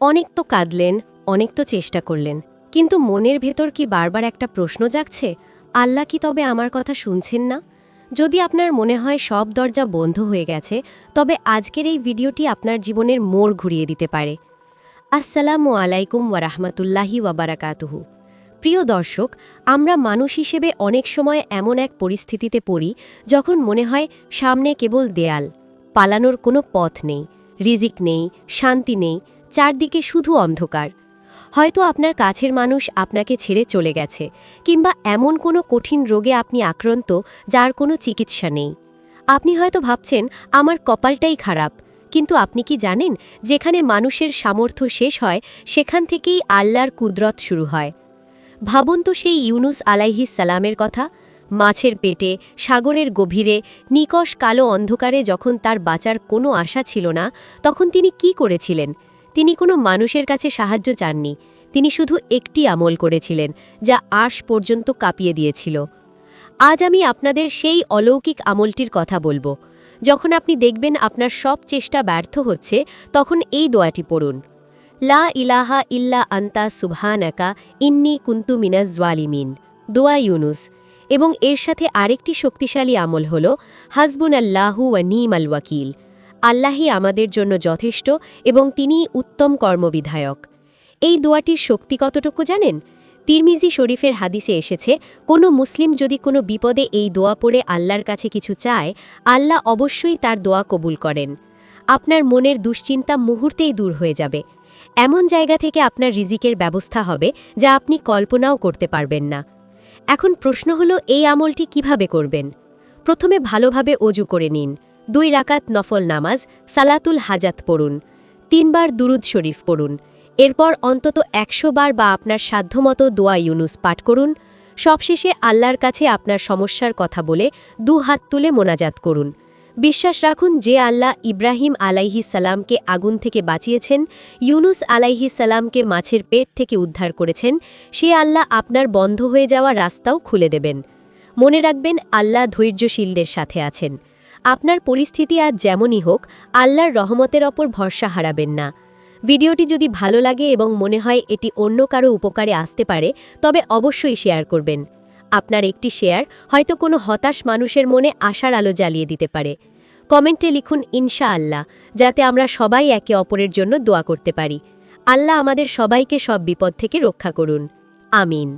অনেক তো কাঁদলেন, অনেক তো চেষ্টা করলেন, কিন্তু মনের ভেতর কি বারবার একটা প্রশ্ন জাগছে, আল্লাহ কি তবে আমার কথা শুনছেন না? যদি আপনার মনে হয় সব দরজা বন্ধ হয়ে গেছে, তবে আজকের এই ভিডিওটি আপনার জীবনের মোড় ঘুরিয়ে দিতে পারে। আসসালামু আলাইকুম ওয়ারাহমাতুল্লাহি ওয়াবারাকাতুহু প্রিয় দর্শক, আমরা মানুষ হিসেবে অনেক সময় এমন এক পরিস্থিতিতে পড়ি, যখন মনে হয় সামনে কেবল দেয়াল, পালানোর কোনো পথ নেই, রিজিক নেই, শান্তি নেই চারদিকে শুধু অন্ধকার। হয়তো আপনার কাছের মানুষ আপনাকে ছেড়ে চলে গেছে, কিংবা এমন কোনো কঠিন রোগে আপনি আক্রান্ত যার কোনো চিকিৎসা নেই। আপনি হয়তো ভাবছেন, আমার কপালটাই খারাপ। কিন্তু আপনি কি জানেন, যেখানে মানুষের সামর্থ্য শেষ হয়, সেখান থেকেই আল্লাহর কুদরত শুরু হয়। ভাবুন তো সেই ইউনুস আলাইহিস সালামের কথা, মাছের পেটে, সাগরের গভীরে নিকষ কালো অন্ধকারে যখন তার বাঁচার কোনো আশা ছিল না, তখন তিনি কি করেছিলেন? তিনি কোনো মানুষের কাছে সাহায্য চাননি। তিনি শুধু একটি আমল করেছিলেন, যা আশ পর্যন্ত কাঁপিয়ে দিয়েছিল। আজ আমি আপনাদের সেই অলৌকিক আমলটির কথা বলব। যখন আপনি দেখবেন আপনার সব চেষ্টা ব্যর্থ হচ্ছে, তখন এই দোয়াটি পড়ুন। লা ইলাহা ইল্লা আন্তা সুবহানাকা ইন্নি কুন্তু মিনাজ ওয়ালিমিন দোয়া ইউনুস। এবং এর সাথে আরেকটি শক্তিশালী আমল হল হাসবুন আল্লাহু ওয়া নিম আল ওয়াকিল। আল্লাহই আমাদের জন্য যথেষ্ট এবং তিনিই উত্তম কর্মবিধায়ক। এই দোয়াটির শক্তি কতটুকু জানেন? তিরমিজি শরীফের হাদিসে এসেছে, কোনো মুসলিম যদি কোনো বিপদে এই দোয়া পড়ে আল্লাহর কাছে কিছু চায়, আল্লাহ অবশ্যই তার দোয়া কবুল করেন। আপনার মনের দুশ্চিন্তা মুহূর্তেই দূর হয়ে যাবে। এমন জায়গা থেকে আপনার রিজিকের ব্যবস্থা হবে যা আপনি কল্পনাও করতে পারবেন না। এখন প্রশ্ন হলো, এই আমলটি কীভাবে করবেন? প্রথমে ভালোভাবে অজু করে নিন। দুই রাকাত নফল নামাজ, সালাতুল হাজাত পড়ুন, তিনবার দুরুদ শরীফ পড়ুন, এরপর অন্তত একশো বার বা আপনার সাধ্যমতো দোয়া ইউনুস পাঠ করুন, সবশেষে আল্লাহর কাছে আপনার সমস্যার কথা বলে দু হাত তুলে মোনাজাত করুন। বিশ্বাস রাখুন, যে আল্লাহ ইব্রাহিম আলাইহি সালামকে আগুন থেকে বাঁচিয়েছেন, ইউনুস আলাইহি সালামকে মাছের পেট থেকে উদ্ধার করেছেন, সে আল্লাহ আপনার বন্ধ হয়ে যাওয়া রাস্তাও খুলে দেবেন। মনে রাখবেন, আল্লাহ ধৈর্যশীলদের সাথে আছেন। আপনার পরিস্থিতি আজ যেমনই হোক, আল্লাহর রহমতের ওপর ভরসা হারাবেন না। ভিডিওটি যদি ভালো লাগে এবং মনে হয় এটি অন্য কারও উপকারে আসতে পারে, তবে অবশ্যই শেয়ার করবেন। আপনার একটি শেয়ার হয়তো কোনো হতাশ মানুষের মনে আশার আলো জ্বালিয়ে দিতে পারে। কমেন্টে লিখুন ইনশা আল্লাহ যাতে আমরা সবাই একে অপরের জন্য দোয়া করতে পারি। আল্লাহ আমাদের সবাইকে সব বিপদ থেকে রক্ষা করুন। আমিন।